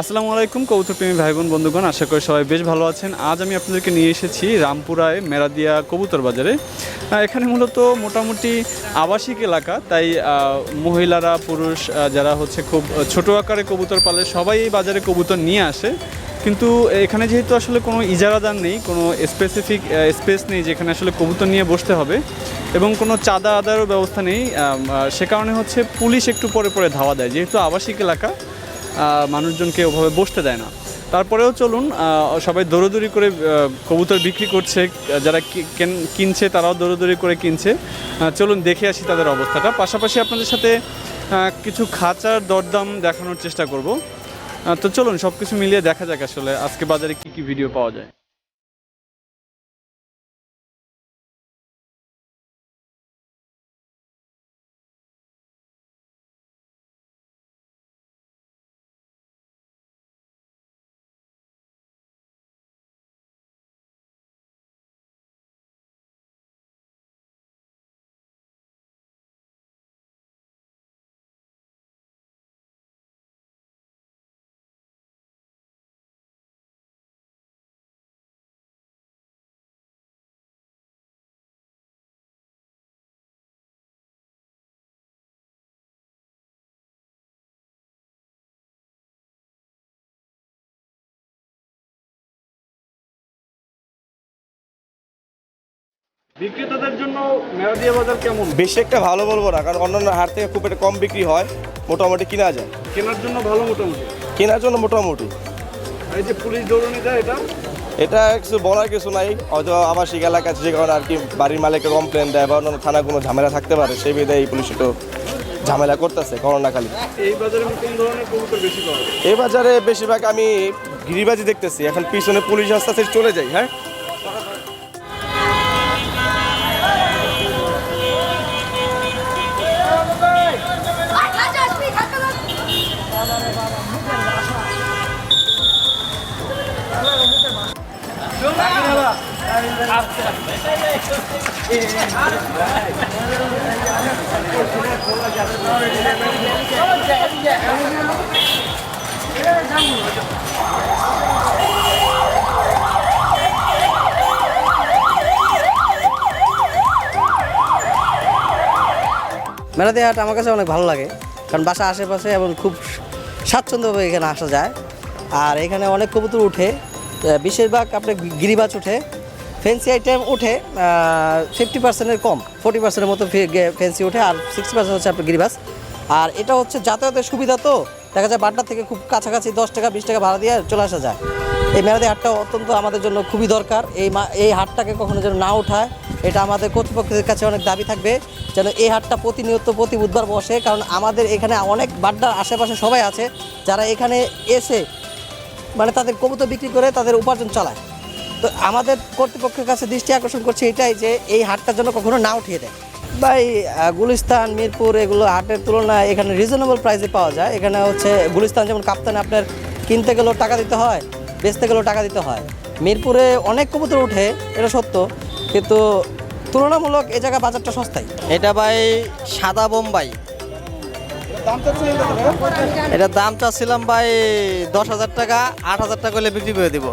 আসসালামু আলাইকুম কবুতর প্রেমী ভাই বোন বন্ধুগণ, আশা করি সবাই বেশ ভালো আছেন। আজ আমি আপনাদেরকে নিয়ে এসেছি রামপুরায় মেরাদিয়া কবুতর বাজারে। এখানে মূলত মোটামুটি আবাসিক এলাকা, তাই মহিলারা, পুরুষ যারা হচ্ছে খুব ছোট আকারে কবুতর পালে, সবাই এই বাজারে কবুতর নিয়ে আসে। কিন্তু এখানে যেহেতু আসলে কোনো ইজারাদার নেই, কোনো স্পেসিফিক স্পেস নেই যেখানে আসলে কবুতর নিয়ে বসতে হবে, এবং কোনো চাঁদা আদারও ব্যবস্থা নেই সে কারণে হচ্ছে পুলিশ একটু পরে পরে ধাওয়া দেয়। যেহেতু আবাসিক এলাকা মানুষজনকে ওভাবে বসতে দেয় না। তারপরেও চলুন সবাই দৌড়দৌড়ি করে কবুতর বিক্রি করছে যারা কিনছে তারাও দৌড়দৌড়ি করে কিনছে। চলুন দেখে আসি তাদের অবস্থাটা। পাশাপাশি আপনাদের সাথে কিছু খাঁচার দরদাম দেখানোর চেষ্টা করব। তো চলুন সব কিছু মিলিয়ে দেখা যাক আসলে আজকে বাজারে কি কি ভিডিও পাওয়া যায়। বিক্রেতাদের জন্য মেরাদিয়া বাজার কেমন? বেশি একটা ভালো বলব না কারণ অন্যান্য হাট থেকে খুব একটা কম বিক্রি হয় মোটামুটি কিনা যায়। কেনার জন্য ভালো মোটামুটি? কেনার জন্য মোটামুটি। আর এই যে পুলিশ দৌড়নি দেয় এটা? এটা কিছু বলার কিছু নাই হয়তো আবাসিক এলাকা যে কারণে আর কি বাড়ির মালিকের কমপ্লেন দেয় বা অন্যান্য থানা কোনো ঝামেলা থাকতে পারে সেই বিধে এই পুলিশ একটু ঝামেলা করতেছে করোনাকালী। এই বাজারে কোন ধরনের কবুতর বেশি পাওয়া যায়? এই বাজারে বেশিরভাগ আমি গিরিবাজি দেখতেছি এখন পিছনে পুলিশ আস্তে আস্তে চলে যাই হ্যাঁ? মেলাদি হাট আমার কাছে অনেক ভালো লাগে, কারণ বাসা আশেপাশে এবং খুব স্বাচ্ছন্দ্যভাবে এখানে আসা যায়। আর এখানে অনেক কবুতর উঠে বেশিরভাগ আপনার গিরিবাজ উঠে। ফেন্সি আইটেম উঠে ফিফটি পার্সেন্টের কম ফোর্টি পার্সেন্টের মতো ফেন্সি উঠে, আর সিক্সটি পার্সেন্ট হচ্ছে আপনার গিরিবাজ আর এটা হচ্ছে যাতায়াতের সুবিধা তো, দেখা যায় বাড্ডা থেকে খুব কাছাকাছি দশ টাকা, বিশ টাকা ভাড়া দিয়ে চলে আসা যায়। এই মেলাদি হাটটা অত্যন্ত আমাদের জন্য খুবই দরকার। এই এই হাটটাকে কখনো যেন না ওঠায় এটা আমাদের কর্তৃপক্ষের কাছে অনেক দাবি থাকবে, যেন এই হাটটা প্রতিনিয়ত প্রতি বুধবার বসে, কারণ আমাদের এখানে অনেক বাড্ডার আশেপাশে সবাই আছে, যারা এখানে এসে মানে তাদের কবুতর বিক্রি করে তাদের উপার্জন চালায়। তো আমাদের কর্তৃপক্ষের কাছে দৃষ্টি আকর্ষণ করছে এটাই যে এই হাটটা যেন কখনো না উঠিয়ে দেয়। ভাই গুলিস্তান, মিরপুর এগুলো হাটের তুলনায় এখানে রিজনেবল প্রাইসে পাওয়া যায়। এখানে হচ্ছে গুলিস্তান যেমন কাপ্তানে আপনার কিনতে গেলেও টাকা দিতে হয়, বেচতে গেলেও টাকা দিতে হয়। মিরপুরে অনেক কবুতর উঠে এটা সত্য, কিন্তু তুলনামূলক এ জায়গা বাজারটা সস্তায়। এটা ভাই সাদা বোম্বাই। এটার দাম চাচ্ছিলাম ভাই দশ হাজার টাকা, আট হাজার টাকা হলে বিক্রি করে দিব।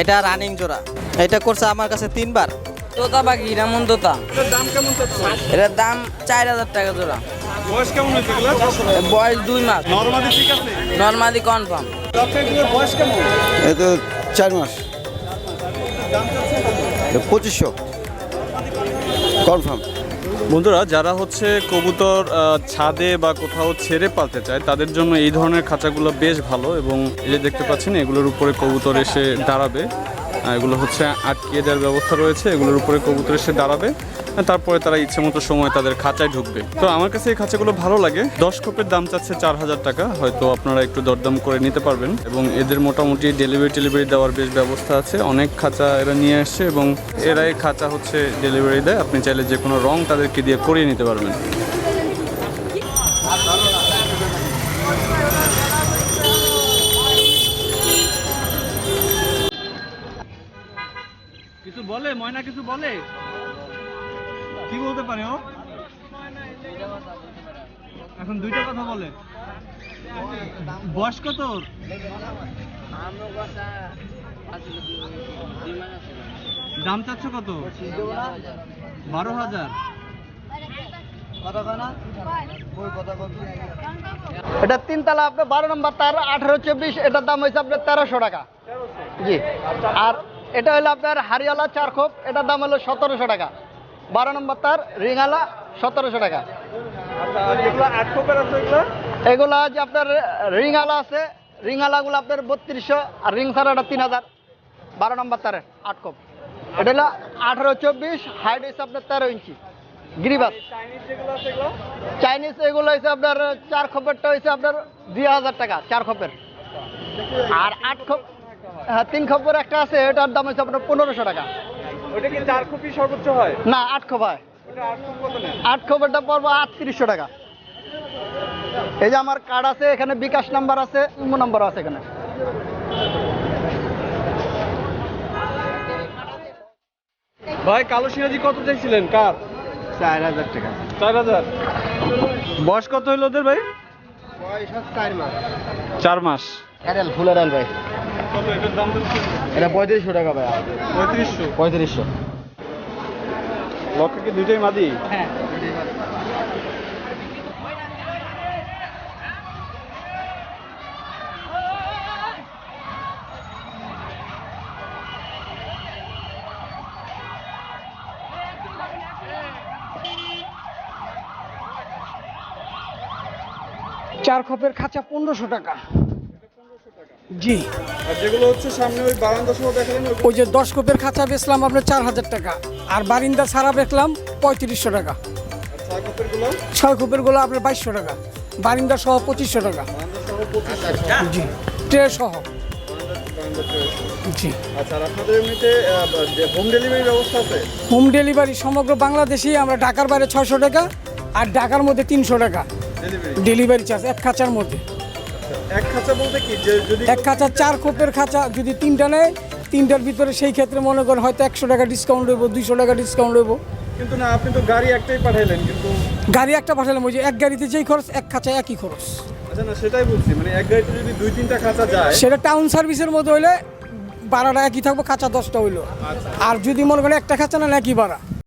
এটা রানিং জোড়া। এটা করছে আমার কাছে তিনবার। তোতা পাখি রামন তোতা? দাম কেমন চাচ্ছে এটার দাম চার হাজার টাকা জোড়া। বয়স কেমন হয়েছে বয়স দুই মাস। নর্মালি ঠিক আছে? নর্মালি কনফার্ম বয়স কেমন? এই তো চার মাস। পঁচিশশো। কনফার্ম বন্ধুরা, যারা হচ্ছে কবুতর ছাদে বা কোথাও ছেড়ে পালতে চায়, তাদের জন্য এই ধরনের খাঁচাগুলো বেশ ভালো এবং এই যে দেখতে পাচ্ছেন, এগুলোর উপরে কবুতর এসে দাঁড়াবে। এগুলো হচ্ছে আটকিয়ে দেওয়ার ব্যবস্থা রয়েছে, এগুলোর উপরে কবুতর এসে দাঁড়াবে। তারপরে তারা ইচ্ছে মতো সময় তাদের খাঁচায় ঢুকবে। তো আমার কাছে এই খাঁচাগুলো ভালো লাগে। দশ কোপের দাম চাচ্ছে চার হাজার টাকা, হয়তো আপনারা একটু দরদাম করে নিতে পারবেন। এবং এদের মোটামুটি ডেলিভারি টেলিভারি দেওয়ার বেশ ব্যবস্থা আছে। অনেক খাঁচা এরা নিয়ে আসছে এবং এরাই খাঁচা হচ্ছে ডেলিভারি দেয়। আপনি চাইলে যে কোনো রং তাদেরকে দিয়ে করিয়ে নিতে পারবেন। বলে, ময়না কিছু বলে? কি বলতে পারে ও? এখন দুইটা কথা বলে। বয়স কত দাম চাচ্ছ কত? বারো হাজার। এটা তিনতলা, আপনার বারো নম্বর তার, আঠারো, চব্বিশ, এটার দাম হয়েছে আপনার তেরোশো টাকা। জি। আর এটা হলো আপনার হারিয়ালা চার খোপ এটার দাম হলো সতেরোশো টাকা। বারো নম্বর তার রিঙালা সতেরোশো টাকা। আচ্ছা এগুলা যে আপনার রিঙালা আছে রিঙালাগুলো আপনার বত্রিশশো আর রিং ছাড়াটা তিন হাজার। বারো নম্বর তারের আট খোপ। এটা হলো আঠারো চব্বিশ হাইট হয়েছে আপনার তেরো ইঞ্চি। গিরিবাস। চাইনিজ এগুলো? চাইনিজ এগুলো হয়েছে আপনার চার খোপেরটা হয়েছে আপনার দুই হাজার টাকা চার খোপের। আর আট খোপ হ্যাঁ তিন খোপের একটা আছে এটার দাম হচ্ছে আপনার পনেরোশো টাকা। ওটা কি চার কপি সর্বোচ্চ হয়? না আট খোপ হয়। আট খোপেরটা পড়ব আটত্রিশশো টাকা। এই যে আমার কার্ড আছে এখানে বিকাশ নাম্বার আছে ইমো নাম্বার আছে এখানে। ভাই কালো সিরাজি কত চাইছিলেন? কার? চার হাজার টাকা। চার হাজার। বয়স কত হইল ওদের ভাই? বয়স চার মাস। চার মাস। অ্যাডাল ফুল অ্যাডাল ভাই। এটা পঁয়ত্রিশশো টাকা ভাই পঁয়ত্রিশশো? পঁয়ত্রিশশো। লক্ষ কি দুইটাই মাদি? হ্যাঁ। চার খোপের খাঁচা পনেরোশো টাকা। জি। যেগুলো হচ্ছে সামনে ওই বারান্দা সহ দেখালেন ওই যে দশ কোপের খাঁচা বেচলাম আপনার চার হাজার টাকা। আর বারিন্দা ছাড়া বেচলাম পঁয়ত্রিশশো টাকা। ছয় কোপেরগুলো আপনার বাইশশো টাকা। বারিন্দা সহ পঁচিশশো টাকা। জি ট্রে সহ। জি। আচ্ছা আপনাদের এমনিতে হোম ডেলিভারি ব্যবস্থা আছে? হোম ডেলিভারি সমগ্র বাংলাদেশেই আমরা ঢাকার বাইরে ছয়শো টাকা আর ঢাকার মধ্যে তিনশো টাকা। ডেলিভারি চার্জ এক খাঁচার মধ্যে। এক খাঁচা বলতে কি? যদি এক খাঁচা চার কোপের খাঁচা যদি তিনটা নেয় তিনটার ভিতরে সেই ক্ষেত্রে মনে করেন হয়তো একশো টাকা ডিসকাউন্ট হইব দুইশো টাকা ডিসকাউন্ট হইব কিন্তু না আপনি তো গাড়ি একটাই পাঠাইলেন কিন্তু গাড়ি একটা পাঠালাম ওই যে এক গাড়িতে যেই খরচ এক খাঁচায় একই খরচ। আচ্ছা না সেটাই বলছি মানে এক গাড়িতে যদি দুই তিনটা খাঁচা যায় সেটা টাউন সার্ভিসের মধ্যে হইলে ভাড়াটা একই থাকব খাঁচা দশটা হইল। আর যদি মনে করেন একটা খাঁচা না একই ভাড়া।